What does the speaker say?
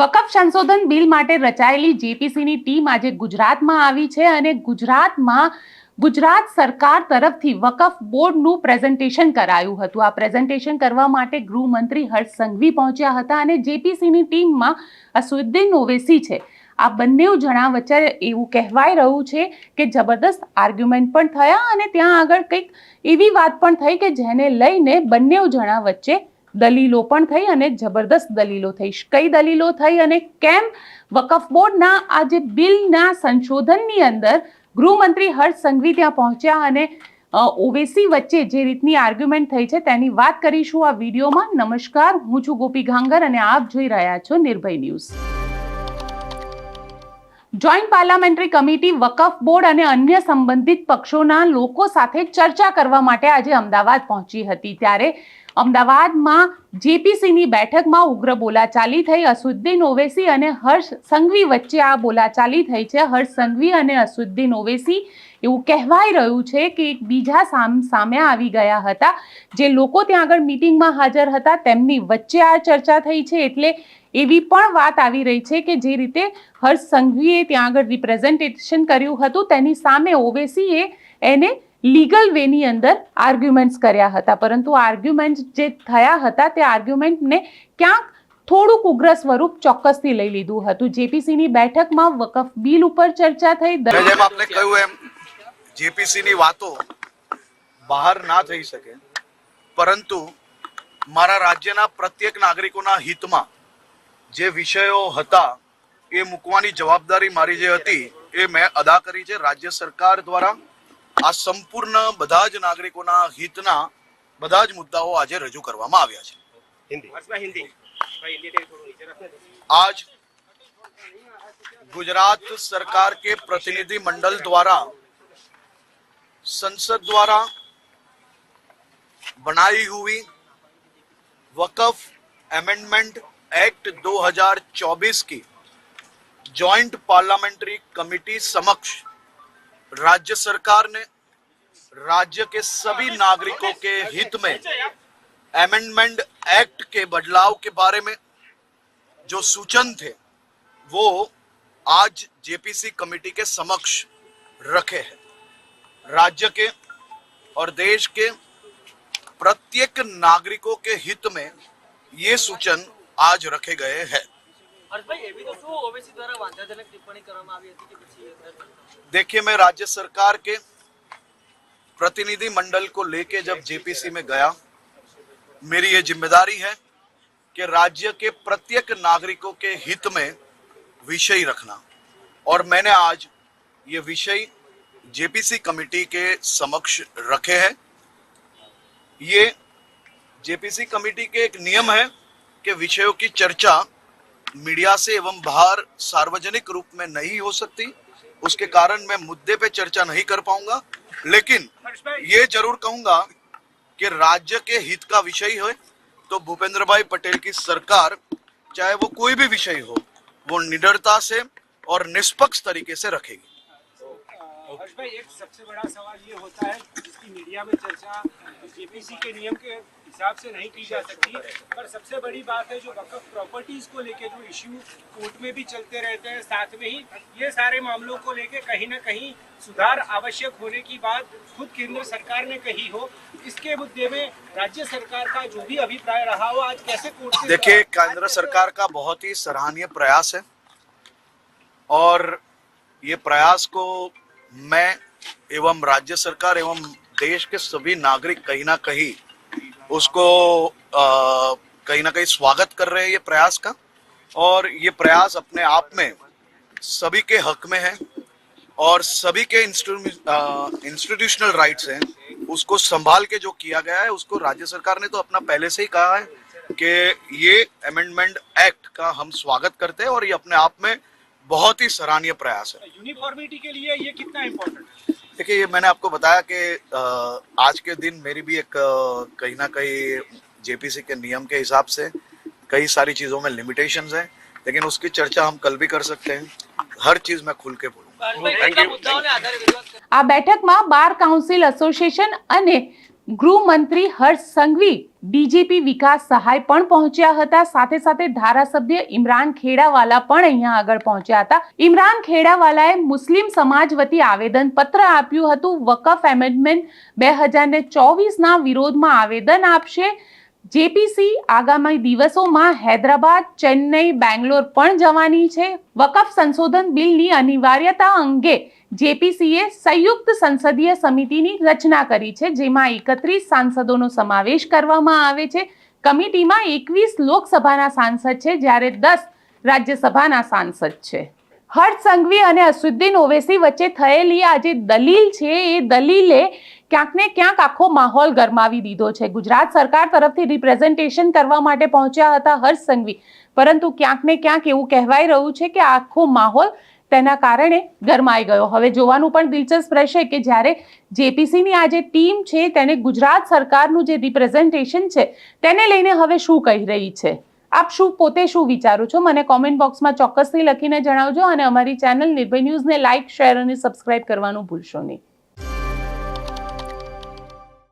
વકફ સંશોધન બિલ માટે રચાયેલી જેપીસીની ટીમ આજે ગુજરાતમાં આવી છે અને ગુજરાતમાં ગુજરાત સરકાર તરફથી વકફ બોર્ડનું પ્રેઝન્ટેશન કરાયું હતું આ પ્રેઝન્ટેશન કરવા માટે ગૃહમંત્રી હર્ષ સંઘવી પહોંચ્યા હતા અને જેપીસીની ટીમમાં અસુદ્દીન ઓવેસી છે આ બંને જણા વચ્ચે એવું કહેવાય રહ્યું છે કે જબરદસ્ત આર્ગ્યુમેન્ટ પણ થયા અને ત્યાં આગળ કંઈક એવી વાત પણ થઈ કે જેને લઈને બંને જણા વચ્ચે દલીલો પણ થઈ અને જબરદસ્ત દલીલો થઈ કઈ દલીલો થઈ અને કેમ વકફ બોર્ડના આ જે બિલના સંશોધનની અંદર ગૃહમંત્રી હર્ષ સંઘવી ત્યાં પહોંચ્યા અને ઓવેસી વચ્ચે જે રીતની આર્ગ્યુમેન્ટ થઈ છે તેની વાત કરીશું આ વિડીયોમાં નમસ્કાર હું છું ગોપી ઘાંગર અને આપ જોઈ રહ્યા છો Nirbhay news joint parliamentary committee વકફ બોર્ડ અને અન્ય સંબંધિત પક્ષોના લોકો સાથે ચર્ચા કરવા માટે આજે અમદાવાદ પહોંચી હતી ત્યારે અમદાવાદમાં જેપીસીની બેઠકમાં ઉગ્ર બોલાચાલી થઈ અસુદ્દીન ઓવેસી અને હર્ષ સંઘવી વચ્ચે આ બોલાચાલી થઈ છે હર્ષ સંઘવી અને અસુદ્દીન ઓવેસી એવું કહેવાઈ રહ્યું છે કે એકબીજા સામે આવી ગયા હતા જે લોકો ત્યાં આગળ મિટિંગમાં હાજર હતા તેમની વચ્ચે આ ચર્ચા થઈ છે એટલે એવી પણ વાત આવી રહી છે કે જે રીતે હર્ષ સંઘવીએ ત્યાં આગળ રિપ્રેઝેન્ટેશન કર્યું હતું તેની સામે ઓવેસીએ એને લીગલ વેની અંદર આર્ગ્યુમેન્ટ્સ કર્યા હતા પરંતુ આર્ગ્યુમેન્ટ જે થયા હતા તે આર્ગ્યુમેન્ટને ક્યાંક થોડુંક ઉગ્ર સ્વરૂપ ચોક્કસથી લઈ લીધું હતું જેપીસીની બેઠકમાં વકફ બિલ ઉપર ચર્ચા થઈ જેમ આપને કહ્યું એમ જેપીસીની વાતો બહાર ના થઈ શકે પરંતુ મારા રાજ્યના પ્રત્યેક નાગરિકોના હિતમાં જે વિષયો હતા એ મૂકવાની જવાબદારી મારી જે હતી એ મેં અદા કરી છે રાજ્ય સરકાર દ્વારા આ સંપૂર્ણ બધા જ નાગરિકોના હિતના બધા જ મુદ્દાઓ આજે રજૂ કરવામાં આવ્યા છે હિન્દી વર્ષા હિન્દી ભાઈ ઇલેક્ટિવ છો આજ ગુજરાત સરકાર કે પ્રતિનિધિ મંડળ દ્વારા સંસદ દ્વારા બનાવી ہوئی વકફ એમેન્ડમેન્ટ એક્ટ 2024 કે જોઈન્ટ પાર્લામેન્ટરી કમિટી સમક્ષ राज्य सरकार ने राज्य के सभी नागरिकों के हित में अमेंडमेंट एक्ट के बदलाव के बारे में जो सूचन थे वो आज जेपीसी कमेटी के समक्ष रखे हैं राज्य के और देश के प्रत्येक नागरिकों के हित में ये सूचन आज रखे गए हैं देखिए मैं राज्य सरकार के प्रतिनिधि मंडल को लेके जब जेपीसी में गया मेरी ये जिम्मेदारी है कि राज्य के प्रत्येक नागरिकों के हित में विषय रखना और मैंने आज ये विषय जेपीसी कमेटी के समक्ष रखे हैं ये जेपीसी कमेटी के एक नियम है कि विषयों की चर्चा मीडिया से एवं बाहर सार्वजनिक रूप में नहीं हो सकती उसके कारण मैं मुद्दे पे चर्चा नहीं कर पाऊंगा लेकिन ये जरूर कहूंगा कि राज्य के हित का विषय है तो भूपेंद्र भाई पटेल की सरकार चाहे वो कोई भी विषय हो वो निडरता से और निष्पक्ष तरीके से रखेगी हर्ष भाई एक सबसे बड़ा सवाल ये होता है जिसकी मीडिया में चर्चा जेपीसी के नियम के हिसाब से नहीं की जा सकती पर सबसे बड़ी बात है जो वक्फ प्रॉपर्टीज को लेके जो इश्यू कोर्ट में भी चलते रहते हैं साथ में ही ये सारे मामलों को लेके कहीं ना कहीं सुधार आवश्यक होने की बात खुद केंद्र सरकार ने कही हो इसके मुद्दे में राज्य सरकार का जो भी अभिप्राय रहा हो आज कैसे कोर्ट देखिए केंद्र सरकार का बहुत ही सराहनीय प्रयास है और ये प्रयास को मैं एवं राज्य सरकार एवं देश के सभी नागरिक कहीं ना कहीं उसको कहीं ना कहीं स्वागत कर रहे हैं ये प्रयास का और ये प्रयास अपने आप में सभी के हक में है और सभी के इंस्टीट्यूशनल राइट्स हैं उसको संभाल के जो किया गया है उसको राज्य सरकार ने तो अपना पहले से ही कहा है कि ये अमेंडमेंट एक्ट का हम स्वागत करते हैं और ये अपने आप में बहुत ही सराहनीय प्रयास है यूनिफॉर्मिटी के लिए ये कितना इम्पोर्टेंट है देखिए ये मैंने आपको बताया कि आज के दिन मेरी भी एक कहीं ना कहीं जेपीसी के नियम के हिसाब से कई सारी चीज़ों में लिमिटेशंस हैं लेकिन उसकी चर्चा हम कल भी कर सकते हैं हर चीज़ मैं खुल के बोलूँगा बैठक में बार काउंसिल एसोसिएशन गृह मंत्री हर्ष संघवी ડીજીપી વિકાસ સહાય પણ પહોંચ્યા હતા સાથે સાથે ધારાસભ્ય ઇમરાન ખેડાવાલા પણ અહીંયા આગળ પહોંચ્યા હતા ઇમરાન ખેડાવાલાએ મુસ્લિમ સમાજ વતી આવેદન પત્ર આપ્યું હતું વકફ એમેન્ડમેન્ટ બે હજાર ચોવીસના વિરોધમાં આવેદન આપશે જેપીસી આગામી દિવસોમાં હૈદરાબાદ ચેન્નઈ બેંગ્લોર પણ જવાની છે વકફ સંશોધન બિલની અનિવાર્યતા અંગે જેપીસીએ સંયુક્ત સંસદીય સમિતિની રચના કરી છે જેમાં એકત્રીસ સાંસદોનો સમાવેશ કરવામાં આવે છે કમિટીમાં એકવીસ લોકસભાના સાંસદ છે જ્યારે દસ રાજ્યસભાના સાંસદ છે હર્ષ સંઘવી અને અસુદ્દીન ઓવેસી વચ્ચે થયેલી આ જે દલીલ છે એ દલીલે ક્યાંક ને ક્યાંક આખો માહોલ ગરમાવી દીધો છે ગુજરાત સરકાર તરફથી રિપ્રેઝન્ટેશન કરવા માટે પહોંચ્યા હતા હર્ષ સંઘવી પરંતુ ક્યાંક ને ક્યાંક એવું કહેવાઈ રહ્યું છે કે આખો માહોલ તેના કારણે ગરમાઈ ગયો હવે જોવાનું પણ દિલચસ્પ રહેશે કે જ્યારે જેપીસીની આ જે ટીમ છે તેને ગુજરાત સરકારનું જે રિપ્રેઝન્ટેશન છે તેને લઈને હવે શું કહી રહી છે આપ શું પોતે શું વિચારો છો મને કોમેન્ટ બોક્સમાં ચોક્કસથી લખીને જણાવજો અને અમારી ચેનલ નિર્ભય ન્યૂઝને લાઇક શેર અને સબસ્ક્રાઇબ કરવાનું ભૂલશો નહીં